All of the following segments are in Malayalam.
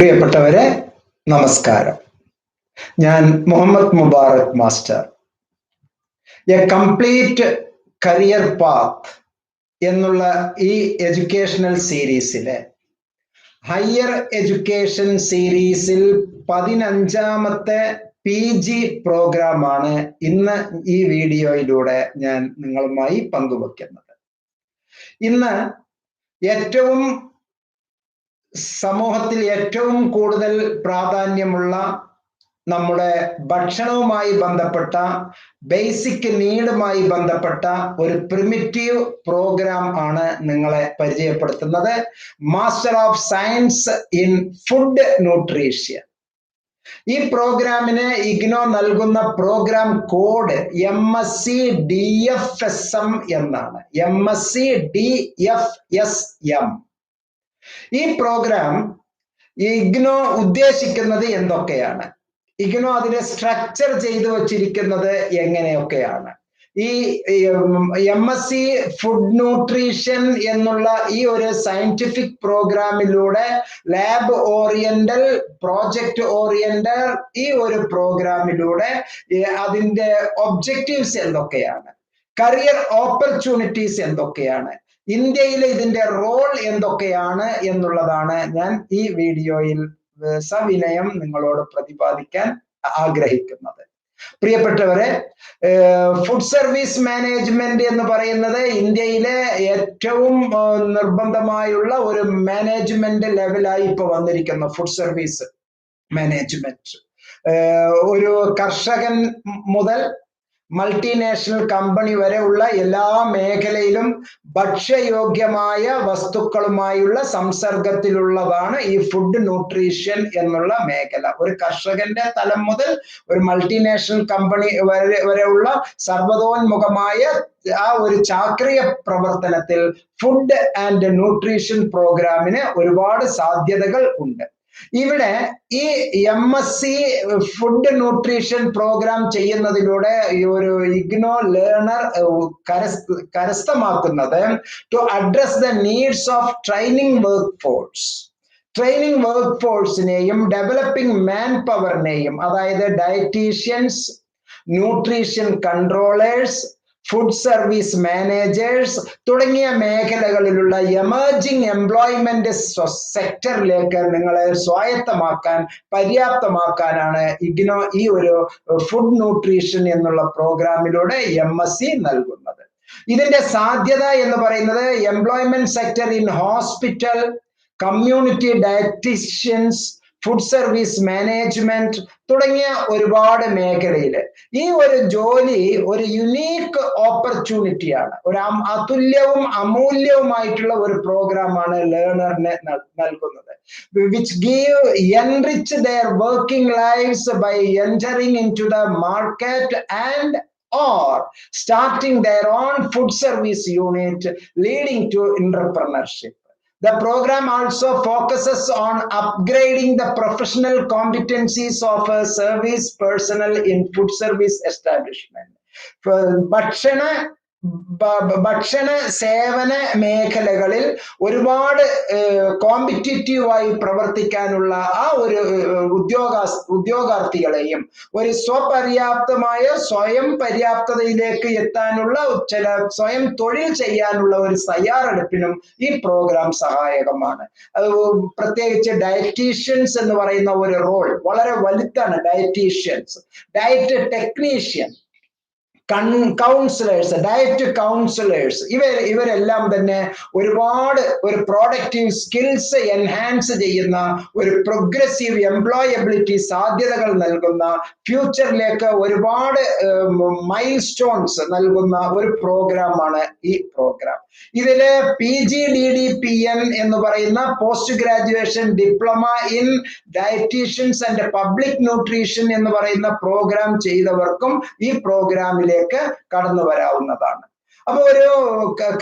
പ്രിയപ്പെട്ടവരെ നമസ്കാരം. ഞാൻ Muhammad Mubarak master. A complete career path എന്നുള്ള ഈ എഡ്യൂക്കേഷണൽ സീരീസിലെ ഹയർ എഡ്യൂക്കേഷൻ സീരീസിൽ പതിനഞ്ചാമത്തെ പി ജി പ്രോഗ്രാമാണ് ഇന്ന് ഈ വീഡിയോയിലൂടെ ഞാൻ നിങ്ങളുമായി പങ്കുവെക്കുന്നത്. ഇന്ന് ഏറ്റവും സമൂഹത്തിൽ ഏറ്റവും കൂടുതൽ പ്രാധാന്യമുള്ള നമ്മുടെ ഭക്ഷണവുമായി ബന്ധപ്പെട്ട ബേസിക് നീഡുമായി ബന്ധപ്പെട്ട ഒരു പ്രിമിറ്റീവ് പ്രോഗ്രാം ആണ് നിങ്ങളെ പരിചയപ്പെടുത്തുന്നത്. Master of science in food nutrition ഈ പ്രോഗ്രാമിന് ഇഗ്നോ നൽകുന്ന programme code M S C D F S M എന്നാണ്. M S C D F S M ഈ പ്രോഗ്രാം ഇഗ്നോ ഉദ്ദേശിക്കുന്നത് എന്തൊക്കെയാണ്? ഇഗ്നോ അതിനെ സ്ട്രക്ചർ ചെയ്തു വച്ചിരിക്കുന്നത് എങ്ങനെയൊക്കെയാണ്? ഈ M S C food nutrition എന്നുള്ള ഈ ഒരു സയന്റിഫിക് പ്രോഗ്രാമിലൂടെ ലാബ് ഓറിയന്റൽ പ്രോജക്റ്റ് ഓറിയന്റൽ ഈ ഒരു പ്രോഗ്രാമിലൂടെ അതിന്റെ ഒബ്ജക്റ്റീവ്സ് എന്തൊക്കെയാണ്? കരിയർ ഓപ്പർച്യൂണിറ്റീസ് എന്തൊക്കെയാണ്? ഇന്ത്യയിലെ ഇതിന്റെ റോൾ എന്തൊക്കെയാണ് എന്നുള്ളതാണ് ഞാൻ ഈ വീഡിയോയിൽ സവിനയം നിങ്ങളോട് പ്രതിപാദിക്കാൻ ആഗ്രഹിക്കുന്നത്. പ്രിയപ്പെട്ടവരെ ഫുഡ് സർവീസ് മാനേജ്മെന്റ് എന്ന് പറയുന്നത് ഇന്ത്യയിലെ ഏറ്റവും നിർബന്ധമായുള്ള ഒരു മാനേജ്മെന്റ് ലെവലായി ഇപ്പൊ വന്നിരിക്കുന്നു ഫുഡ് സർവീസ് മാനേജ്മെന്റ് ഒരു കർഷകൻ മുതൽ മൾട്ടിനാഷണൽ കമ്പനി വരെ ഉള്ള എല്ലാ മേഖലയിലും ഭക്ഷ്യയോഗ്യമായ വസ്തുക്കളുമായുള്ള സംസർഗത്തിലുള്ളതാണ് ഈ ഫുഡ് ന്യൂട്രീഷൻ എന്നുള്ള മേഖല. ഒരു കർഷകന്റെ തലം മുതൽ ഒരു മൾട്ടിനാഷണൽ കമ്പനി വരെ വരെയുള്ള സർവതോന്മുഖമായ ആ ഒരു ചാക്രിയ പ്രവർത്തനത്തിൽ ഫുഡ് ആൻഡ് ന്യൂട്രീഷൻ പ്രോഗ്രാമിന് ഒരുപാട് സാധ്യതകൾ ഉണ്ട്. ഇവിടെ ഈ M S C food nutrition programme ചെയ്യുന്നതിലൂടെ ഒരു IGNOU learner കരസ്ഥമാക്കുന്നത് to address the needs of training work force training work ഫോഴ്സിനെയും developing man പവറിനെയും അതായത് dieticians nutrition controllers food service managers തുടങ്ങിയ മേഖലകളിലുള്ള എമർജിംഗ് എംപ്ലോയ്മെന്റ് സെക്ടറിലേക്ക് നിങ്ങളെ സ്വായത്തമാക്കാൻ പര്യാപ്തമാക്കാനാണ് ഇഗ്നോ ഈ ഒരു ഫുഡ് ന്യൂട്രീഷൻ എന്നുള്ള പ്രോഗ്രാമിലൂടെ എം എസ് സി നൽകുന്നത്. ഇതിന്റെ സാധ്യത എന്ന് പറയുന്നത് employment sector in hospital community dieticians food service management തുടങ്ങിയ ഒരുപാട് മേഖലയിൽ ഈ ഒരു ജോലി ഒരു യുണീക്ക് ഓപ്പർച്യൂണിറ്റിയാണ് ഒരു അതുല്യവും അമൂല്യവുമായിട്ടുള്ള ഒരു പ്രോഗ്രാമാണ് ലേണറിന് നൽകുന്നത്. Which give enrich their working lives by entering in to the market and or starting their own food service unit leading to entrepreneurship. The program also focuses on upgrading the professional competencies of a service personnel in food service establishment. ഭക്ഷണ ഭക്ഷണ സേവന മേഖലകളിൽ ഒരുപാട് കോമ്പറ്റേറ്റീവായി പ്രവർത്തിക്കാനുള്ള ആ ഒരു ഉദ്യോഗ ഉദ്യോഗാർത്ഥികളെയും ഒരു സ്വപര്യാപ്തമായ സ്വയം പര്യാപ്തതയിലേക്ക് എത്താനുള്ള ചില സ്വയം തൊഴിൽ ചെയ്യാനുള്ള ഒരു തയ്യാറെടുപ്പിനും ഈ പ്രോഗ്രാം സഹായകമാണ്. പ്രത്യേകിച്ച് ഡയറ്റീഷ്യൻസ് എന്ന് പറയുന്ന ഒരു റോൾ വളരെ വലുതാണ് dieticians diet technician counsellors diet counsellors ഇവർ ഇവരെല്ലാം തന്നെ ഒരുപാട് ഒരു പ്രോഡക്റ്റീവ് സ്കിൽസ് എൻഹാൻസ് ചെയ്യുന്ന ഒരു പ്രോഗ്രസീവ് എംപ്ലോയബിലിറ്റി സാധ്യതകൾ നൽകുന്ന ഫ്യൂച്ചറിലേക്ക് ഒരുപാട് മൈൽ സ്റ്റോൺസ് നൽകുന്ന ഒരു പ്രോഗ്രാമാണ് ഈ പ്രോഗ്രാം ഇതിൽ P G D D P N എന്ന് പറയുന്ന post graduation diploma in dieticians and public nutrition എന്ന് പറയുന്ന പ്രോഗ്രാം ചെയ്തവർക്കും ഈ പ്രോഗ്രാമിലേക്ക് കടന്നു വരാവുന്നതാണ് അപ്പൊ ഒരു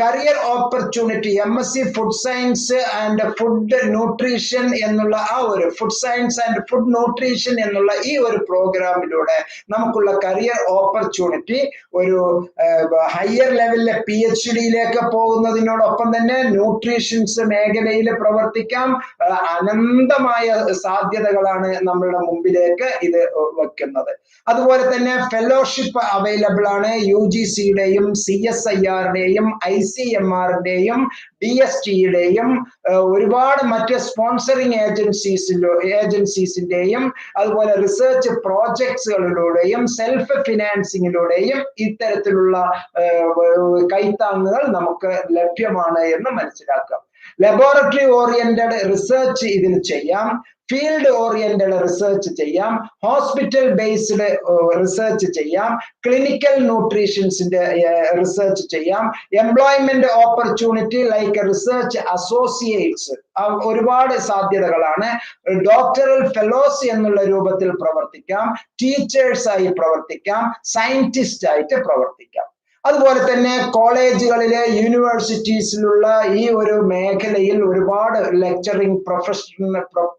career opportunity M S C food science and food nutrition എന്നുള്ള ആ ഒരു food science and food nutrition എന്നുള്ള ഈ ഒരു പ്രോഗ്രാമിലൂടെ നമുക്കുള്ള കരിയർ ഓപ്പർച്യൂണിറ്റി ഒരു ഹയർ ലെവലിലെ പി എച്ച് ഡിയിലേക്ക് പോകുന്നതിനോടൊപ്പം തന്നെ ന്യൂട്രീഷൻസ് മേഖലയിൽ പ്രവർത്തിക്കാം. അനന്തമായ സാധ്യതകളാണ് നമ്മളുടെ മുമ്പിലേക്ക് ഇത് വെക്കുന്നത്. അതുപോലെ തന്നെ ഫെലോഷിപ്പ് അവൈലബിൾ ആണ്. യു ജി സിയുടെയും സി എസ് ഐ ആറിന്റെയും ഐ സി എം ആറിന്റെയും ഡി എസ് ടിയുടെയും ഒരുപാട് മറ്റ് സ്പോൺസറിങ് ഏജൻസീസിലോ ഏജൻസീസിന്റെയും അതുപോലെ റിസർച്ച് പ്രോജക്ട്സുകളിലൂടെയും സെൽഫ് ഫിനാൻസിങ്ങിലൂടെയും ഇത്തരത്തിലുള്ള കൈത്താങ്ങുകൾ നമുക്ക് ലഭ്യമാണ് എന്ന് മനസ്സിലാക്കാം. ലബോറട്ടറി ഓറിയന്റഡ് റിസർച്ച് ഇതിൽ ചെയ്യാം. ഫീൽഡ് ഓറിയന്റഡ് റിസർച്ച് ചെയ്യാം ഹോസ്പിറ്റൽ ബേസ്ഡ് റിസർച്ച് ചെയ്യാം ക്ലിനിക്കൽ ന്യൂട്രീഷൻസിന്റെ റിസർച്ച് ചെയ്യാം employment opportunity like research associates ഒരുപാട് സാധ്യതകളാണ്. ഡോക്ടറൽ ഫെലോസ് എന്നുള്ള രൂപത്തിൽ പ്രവർത്തിക്കാം ടീച്ചേഴ്സ് ആയി പ്രവർത്തിക്കാം സയന്റിസ്റ്റ് ആയിട്ട് പ്രവർത്തിക്കാം. അതുപോലെ തന്നെ കോളേജുകളിലെ യൂണിവേഴ്സിറ്റീസിലുള്ള ഈ ഒരു മേഖലയിൽ ഒരുപാട് ലെക്ചറിങ് പ്രൊഫഷണൽ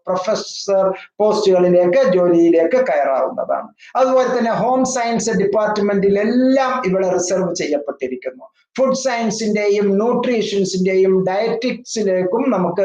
പ്രൊഫസർ പോസ്റ്റുകളിലേക്ക് ജോലിയിലേക്ക് കയറാവുന്നതാണ് അതുപോലെ തന്നെ ഹോം സയൻസ് ഡിപ്പാർട്ട്മെന്റിലെല്ലാം ഇവിടെ റിസർവ് ചെയ്യപ്പെട്ടിരിക്കുന്നു. ഫുഡ് സയൻസിന്റെയും ന്യൂട്രീഷൻസിന്റെയും ഡയറ്റിക്സിലേക്കും നമുക്ക്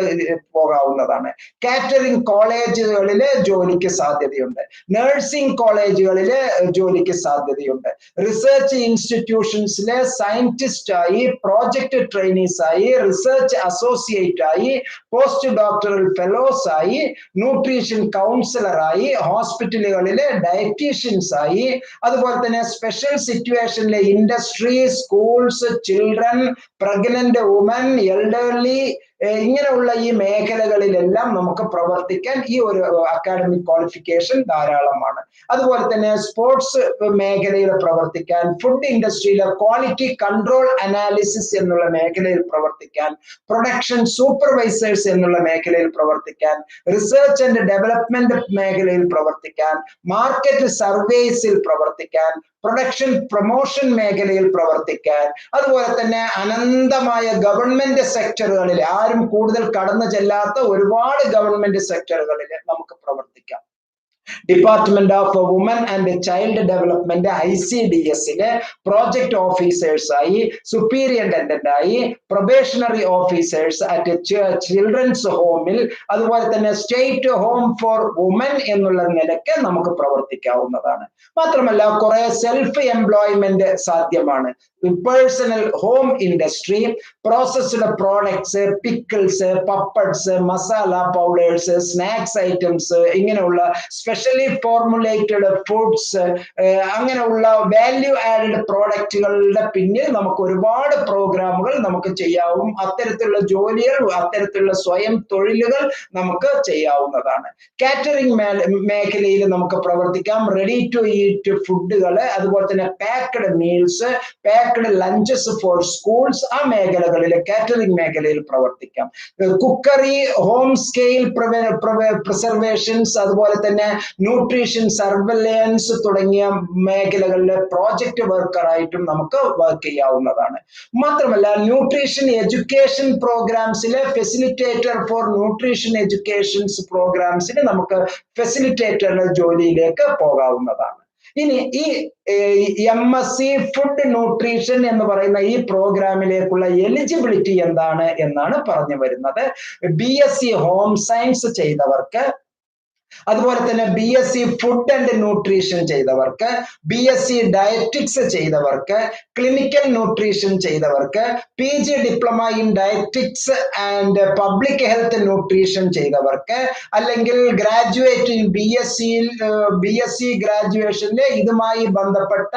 പോകാവുന്നതാണ്. കാറ്ററിംഗ് കോളേജുകളിൽ ജോലിക്ക് സാധ്യതയുണ്ട്. നഴ്സിംഗ് കോളേജുകളിൽ ജോലിക്ക് സാധ്യതയുണ്ട്. റിസർച്ച് ഇൻസ്റ്റിറ്റ്യൂഷൻസിലെ സയന്റിസ്റ്റ് ആയി പ്രോജക്ട് ട്രെയിനീസ് ആയി റിസർച്ച് അസോസിയേറ്റ് ആയി പോസ്റ്റ് ഡോക്ടറൽ ഫെലോസ് ആയി ന്യൂട്രീഷൻ കൗൺസിലറായി ഹോസ്പിറ്റലുകളിലെ ഡയറ്റീഷ്യൻസ് ആയി അതുപോലെ തന്നെ special സിറ്റുവേഷനിലെ industry schools children, pregnant women, elderly, ഇങ്ങനെയുള്ള ഈ മേഖലകളിലെല്ലാം നമുക്ക് പ്രവർത്തിക്കാൻ ഈ ഒരു അക്കാഡമിക് ക്വാളിഫിക്കേഷൻ ധാരാളമാണ്. അതുപോലെ തന്നെ സ്പോർട്സ് മേഖലയിൽ പ്രവർത്തിക്കാൻ ഫുഡ് ഇൻഡസ്ട്രിയിലെ ക്വാളിറ്റി കൺട്രോൾ അനാലിസിസ് എന്നുള്ള മേഖലയിൽ പ്രവർത്തിക്കാൻ പ്രൊഡക്ഷൻ സൂപ്പർവൈസേഴ്സ് എന്നുള്ള മേഖലയിൽ പ്രവർത്തിക്കാൻ റിസർച്ച് ആൻഡ് ഡെവലപ്മെന്റ് മേഖലയിൽ പ്രവർത്തിക്കാൻ മാർക്കറ്റ് സർവേസിൽ പ്രവർത്തിക്കാൻ പ്രൊഡക്ഷൻ പ്രൊമോഷൻ മേഖലയിൽ പ്രവർത്തിക്കാൻ അതുപോലെ തന്നെ അനന്തമായ ഗവൺമെന്റ് സെക്ടറുകളിൽ ആരും കൂടുതൽ കടന്നു ചെല്ലാത്ത ഒരുപാട് ഗവൺമെന്റ് സെക്ടറുകളിൽ നമുക്ക് പ്രവർത്തിക്കാം. Department of women and child development I C D എസിലെ പ്രോജക്ട് ഓഫീസേഴ്സ് ആയി സുപ്പീരിയന്റന്റ് ആയി പ്രൊബേഷണറി ഓഫീസേഴ്സ് അറ്റ് ചിൽഡ്രൻസ് ഹോമിൽ അതുപോലെ തന്നെ സ്റ്റേറ്റ് ഹോം ഫോർ വുമൻ എന്നുള്ള നിലയ്ക്ക് നമുക്ക് പ്രവർത്തിക്കാവുന്നതാണ്. മാത്രമല്ല കുറെ സെൽഫ് എംപ്ലോയ്മെന്റ് സാധ്യമാണ്. Personal home industry processed products pickles papads masala powders snacks items ഇങ്ങനെയുള്ള സ്പെഷ്യലി ഫോർമുലേറ്റഡ് ഫുഡ്സ് അങ്ങനെയുള്ള വാല്യൂ ആഡഡ് പ്രോഡക്റ്റുകളുടെ പിന്നിൽ നമുക്ക് ഒരുപാട് പ്രോഗ്രാമുകൾ നമുക്ക് ചെയ്യാവും. അത്തരത്തിലുള്ള ജോലികൾ അത്തരത്തിലുള്ള സ്വയം തൊഴിലുകൾ നമുക്ക് ചെയ്യാവുന്നതാണ്. കാറ്ററിംഗ് മേഖലയിൽ നമുക്ക് പ്രവർത്തിക്കാം. റെഡി ടു ഈറ്റ് ഫുഡുകൾ അതുപോലെ തന്നെ packed meals packed lunches for schools ആ മേഖലകളിൽ കാറ്ററിംഗ് മേഖലയിൽ പ്രവർത്തിക്കാം. കുക്കറി ഹോം സ്കെയിൽ പ്രിസർവേഷൻസ് അതുപോലെ തന്നെ ന്യൂട്രീഷൻ സർവലൻസ് തുടങ്ങിയ മേഖലകളിലെ പ്രോജക്റ്റ് വർക്കറായിട്ടും നമുക്ക് വർക്ക് ചെയ്യാവുന്നതാണ്. മാത്രമല്ല ന്യൂട്രീഷൻ എഡ്യൂക്കേഷൻ പ്രോഗ്രാംസിലെ ഫെസിലിറ്റേറ്റർ ഫോർ ന്യൂട്രീഷൻ എഡ്യൂക്കേഷൻസ് പ്രോഗ്രാംസിന് നമുക്ക് ഫെസിലിറ്റേറ്ററുടെ ജോലിയിലേക്ക് പോകാവുന്നതാണ്. ഇനി ഈ M S C food nutrition എന്ന് പറയുന്ന ഈ പ്രോഗ്രാമിലേക്കുള്ള എലിജിബിലിറ്റി എന്താണ് എന്നാണ് പറഞ്ഞു വരുന്നത്. B S C home science ചെയ്തവർക്ക് അതുപോലെ തന്നെ B S C food and nutrition ചെയ്തവർക്ക് ബി എസ് സി ഡയറ്റിക്സ് ചെയ്തവർക്ക് ക്ലിനിക്കൽ ന്യൂട്രീഷൻ ചെയ്തവർക്ക് P G diploma in dietetics and public health nutrition ചെയ്തവർക്ക് അല്ലെങ്കിൽ ഗ്രാജുവേറ്റ് ബി എസ് സിയിൽ ബി എസ് സി ഗ്രാജുവേഷനിൽ ഇതുമായി ബന്ധപ്പെട്ട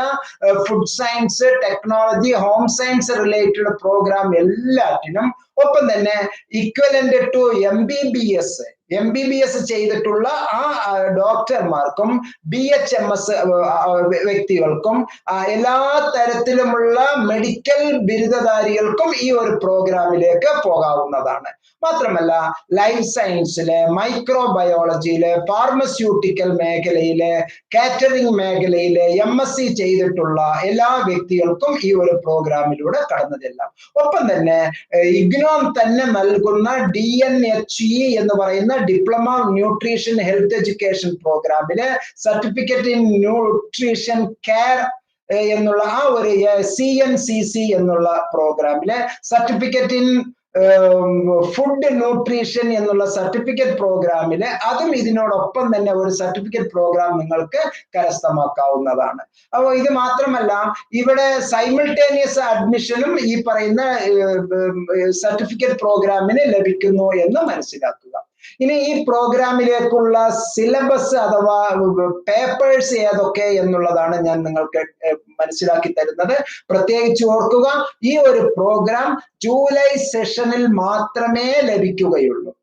food science technology home science related program എല്ലാറ്റിനും ഒപ്പം തന്നെ equivalent to M B B S M B B S ചെയ്തിട്ടുള്ള ആ ഡോക്ടർമാർക്കും ബി എച്ച് എം എസ് വ്യക്തികൾക്കും എല്ലാ തരത്തിലുമുള്ള മെഡിക്കൽ ബിരുദധാരികൾക്കും ഈ ഒരു പ്രോഗ്രാമിലേക്ക് പോകാവുന്നതാണ്. മാത്രമല്ല ലൈഫ് സയൻസിലെ മൈക്രോബയോളജിയിലെ ഫാർമസ്യൂട്ടിക്കൽ മേഖലയിലെ കാറ്ററിംഗ് മേഖലയിലെ എം എസ് സി ചെയ്തിട്ടുള്ള എല്ലാ വ്യക്തികൾക്കും ഈ ഒരു പ്രോഗ്രാമിലൂടെ കടന്നു ചെല്ലാം. ഒപ്പം തന്നെ ഇഗ്നോം തന്നെ നൽകുന്ന ഡി എൻ എച്ച് ഇ എന്ന് പറയുന്ന ഡിപ്ലോമ ന്യൂട്രീഷൻ ഹെൽത്ത് എഡ്യൂക്കേഷൻ പ്രോഗ്രാമിൽ സർട്ടിഫിക്കറ്റ് ഇൻ ന്യൂട്രീഷൻ കെയർ എന്നുള്ള ആ ഒരു സി എൻ സി സി എന്നുള്ള പ്രോഗ്രാമിൽ സർട്ടിഫിക്കറ്റ് ഇൻ ഫുഡ് ന്യൂട്രീഷൻ എന്നുള്ള സർട്ടിഫിക്കറ്റ് പ്രോഗ്രാമിൽ അതും ഇതിനോടൊപ്പം തന്നെ ഒരു സർട്ടിഫിക്കറ്റ് പ്രോഗ്രാം നിങ്ങൾക്ക് കരസ്ഥമാക്കാവുന്നതാണ്. അപ്പോൾ ഇത് മാത്രമല്ല ഇവിടെ സൈമിൾട്ടേനിയസ് അഡ്മിഷനും ഈ പറയുന്ന സർട്ടിഫിക്കറ്റ് പ്രോഗ്രാമിന് ലഭിക്കുന്നു എന്ന് മനസ്സിലാക്കുക. ഇനി ഈ പ്രോഗ്രാമിലേക്കുള്ള സിലബസ് അഥവാ പേപ്പേഴ്സ് ഏതൊക്കെ എന്നുള്ളതാണ് ഞാൻ നിങ്ങൾക്ക് മനസ്സിലാക്കി തരുന്നത്. പ്രത്യേകിച്ച് ഓർക്കുക ഈ ഒരു പ്രോഗ്രാം ജൂലൈ സെഷനിൽ മാത്രമേ ലഭിക്കുകയുള്ളൂ.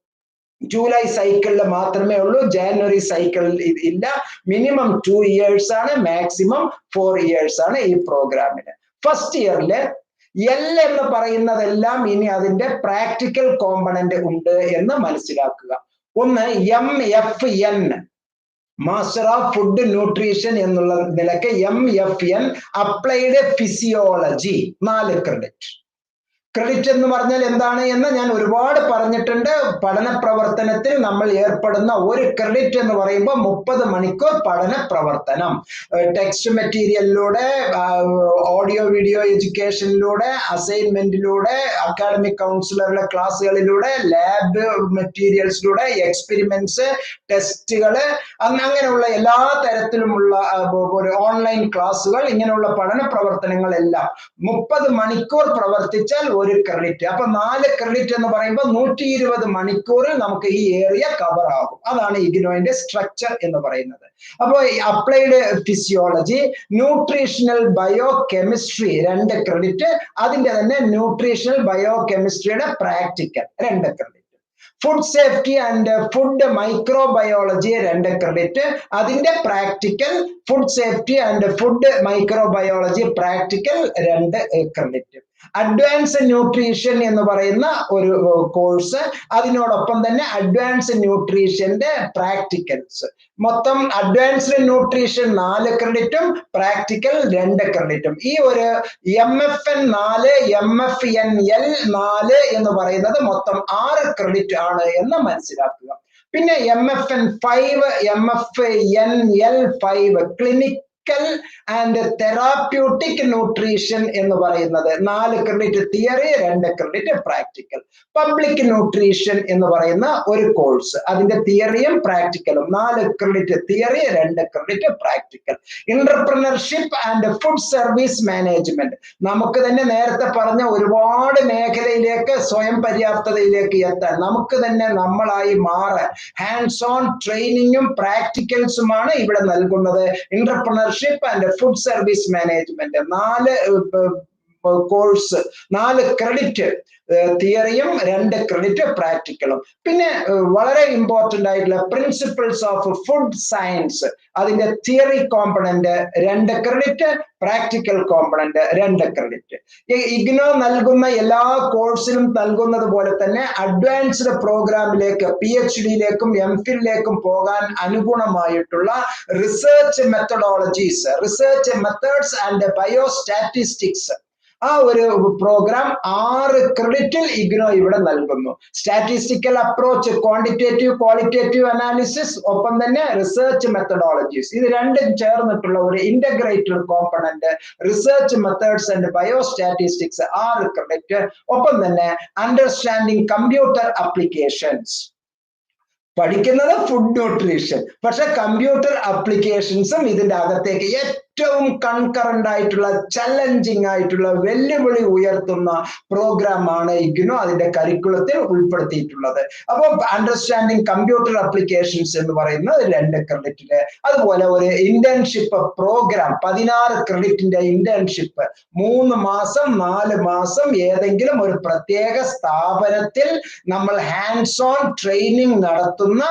ജൂലൈ സൈക്കിളിൽ മാത്രമേ ഉള്ളൂ ജാനുവരി സൈക്കിളിൽ ഇല്ല. മിനിമം ടു ഇയേഴ്സ് ആണ് മാക്സിമം ഫോർ ഇയേഴ്സ് ആണ് ഈ പ്രോഗ്രാമിന്. ഫസ്റ്റ് ഇയറിൽ എൽ എന്ന് പറയുന്നതെല്ലാം ഇനി അതിന്റെ പ്രാക്ടിക്കൽ കോമ്പണന്റ് ഉണ്ട് എന്ന് മനസ്സിലാക്കുക. ഒന്ന് M F N master of food nutrition എന്നുള്ള നിലയ്ക്ക് M F N applied physiology നാല് ക്രെഡിറ്റ് ക്രെഡിറ്റ് എന്ന് പറഞ്ഞാൽ എന്താണ് എന്ന് ഞാൻ ഒരുപാട് പറഞ്ഞിട്ടുണ്ട്. പഠന പ്രവർത്തനത്തിൽ നമ്മൾ ഏർപ്പെടുന്ന ഒരു ക്രെഡിറ്റ് എന്ന് പറയുമ്പോൾ മുപ്പത് മണിക്കൂർ പഠന പ്രവർത്തനം ടെക്സ്റ്റ് മെറ്റീരിയലിലൂടെ ഓഡിയോ വീഡിയോ എഡ്യൂക്കേഷനിലൂടെ അസൈൻമെന്റിലൂടെ അക്കാഡമിക് കൗൺസിലറുടെ ക്ലാസ്സുകളിലൂടെ ലാബ് മെറ്റീരിയൽസിലൂടെ എക്സ്പെരിമെന്റ്സ് ടെസ്റ്റുകൾ അങ്ങനെയുള്ള എല്ലാ തരത്തിലുമുള്ള ഒരു ഓൺലൈൻ ക്ലാസ്സുകൾ ഇങ്ങനെയുള്ള പഠന പ്രവർത്തനങ്ങളെല്ലാം മുപ്പത് മണിക്കൂർ പ്രവർത്തിച്ചാൽ ഒരു ക്രെഡിറ്റ് അപ്പൊ നാല് ക്രെഡിറ്റ് എന്ന് പറയുമ്പോൾ നൂറ്റി ഇരുപത് മണിക്കൂറിൽ നമുക്ക് ഈ ഏരിയ കവർ ആകും. അതാണ് ഇഗ്നോയിന്റെ സ്ട്രക്ചർ എന്ന് പറയുന്നത്. അപ്പോൾ applied physiology nutritional biochemistry രണ്ട് ക്രെഡിറ്റ് അതിന്റെ തന്നെ ന്യൂട്രീഷണൽ ബയോ കെമിസ്ട്രിയുടെ പ്രാക്ടിക്കൽ രണ്ട് credit food safety and food microbiology രണ്ട് ക്രെഡിറ്റ് അതിന്റെ practical food safety and food microbiology practical രണ്ട് ക്രെഡിറ്റ് അഡ്വാൻസ് ന്യൂട്രീഷൻ എന്ന് പറയുന്ന ഒരു കോഴ്സ് അതിനോടൊപ്പം തന്നെ അഡ്വാൻസ് ന്യൂട്രീഷന്റെ പ്രാക്ടിക്കൽസ് മൊത്തം അഡ്വാൻസ്ഡ് ന്യൂട്രീഷൻ നാല് ക്രെഡിറ്റും പ്രാക്ടിക്കൽ രണ്ട് ക്രെഡിറ്റും ഈ ഒരു എം എഫ് എൻ നാല് എം എഫ് എൻ എൽ നാല് എന്ന് പറയുന്നത് മൊത്തം ആറ് ക്രെഡിറ്റ് ആണ് എന്ന് മനസ്സിലാക്കുക. പിന്നെ M F N five M F N L five clinical and therapeutic nutrition എന്ന് പറയുന്നത് നാല് ക്രെഡിറ്റ് തിയറി രണ്ട് ക്രെഡിറ്റ് പ്രാക്ടിക്കൽ പബ്ലിക് ന്യൂട്രീഷൻ എന്ന് പറയുന്ന ഒരു കോഴ്സ് അതിന്റെ തിയറിയും പ്രാക്ടിക്കലും നാല് ക്രെഡിറ്റ് തിയറി രണ്ട് credit practical entrepreneurship and food service management നമുക്ക് തന്നെ നേരത്തെ പറഞ്ഞ ഒരുപാട് മേഖലയിലേക്ക് സ്വയം പര്യാപ്തതയിലേക്ക് എത്താൻ. നമുക്ക് തന്നെ നമ്മളായി മാറാൻ. ഹാൻഡ്സ് ഓൺ ട്രെയിനിങ്ങും പ്രാക്ടിക്കൽസുമാണ് ഇവിടെ നൽകുന്നത്. Entrepreneurship and food service management നാല് കോഴ്സ് നാല് ക്രെഡിറ്റ് തിയറിയും രണ്ട് ക്രെഡിറ്റ് പ്രാക്ടിക്കലും പിന്നെ വളരെ ഇമ്പോർട്ടന്റ് ആയിട്ടുള്ള പ്രിൻസിപ്പിൾസ് ഓഫ് ഫുഡ് സയൻസ് അതിന്റെ തിയറി കോമ്പണന്റ് രണ്ട് ക്രെഡിറ്റ് പ്രാക്ടിക്കൽ കോമ്പണന്റ് രണ്ട് ക്രെഡിറ്റ് ഇഗ്നോ നൽകുന്ന എല്ലാ കോഴ്സിലും നൽകുന്നത് പോലെ തന്നെ അഡ്വാൻസ്ഡ് പ്രോഗ്രാമിലേക്ക് പി എച്ച് ഡിയിലേക്കും എം ഫിലിലേക്കും പോകാൻ അനുഗുണമായിട്ടുള്ള research methodologies research methods and biostatistics ആ ഒരു പ്രോഗ്രാം ആറ് ക്രെഡിറ്റിൽ ഇഗ്നോ ഇവിടെ നൽകുന്നു. Statistical approach quantitative qualitative analysis ഒപ്പം തന്നെ റിസർച്ച് മെത്തഡോളജീസ് ഇത് രണ്ടും ചേർന്നിട്ടുള്ള ഒരു integrated component research methods and biostatistics ആറ് ക്രെഡിറ്റ് ഒപ്പം തന്നെ അണ്ടർസ്റ്റാൻഡിങ് കമ്പ്യൂട്ടർ അപ്ലിക്കേഷൻസ് പഠിക്കുന്നത് ഫുഡ് ന്യൂട്രീഷൻ പക്ഷെ കമ്പ്യൂട്ടർ അപ്ലിക്കേഷൻസും ഇതിന്റെ അകത്തേക്ക് ഏറ്റവും കൺകറന്റ് ആയിട്ടുള്ള ചലഞ്ചിങ് ആയിട്ടുള്ള വെല്ലുവിളി ഉയർത്തുന്ന പ്രോഗ്രാമാണ് ഇഗ്നോ അതിന്റെ കരിക്കുളത്തിൽ ഉൾപ്പെടുത്തിയിട്ടുള്ളത്. അപ്പോൾ അണ്ടർസ്റ്റാൻഡിങ് കമ്പ്യൂട്ടർ അപ്ലിക്കേഷൻസ് എന്ന് പറയുന്നത് രണ്ട് ക്രെഡിറ്റിൽ അതുപോലെ ഒരു ഇന്റേൺഷിപ്പ് പ്രോഗ്രാം പതിനാറ് ക്രെഡിറ്റിന്റെ ഇന്റേൺഷിപ്പ് മൂന്ന് മാസം നാല് മാസം ഏതെങ്കിലും ഒരു പ്രത്യേക സ്ഥാപനത്തിൽ നമ്മൾ ഹാൻഡ്സ് ഓൺ ട്രെയിനിങ് നടത്തുന്ന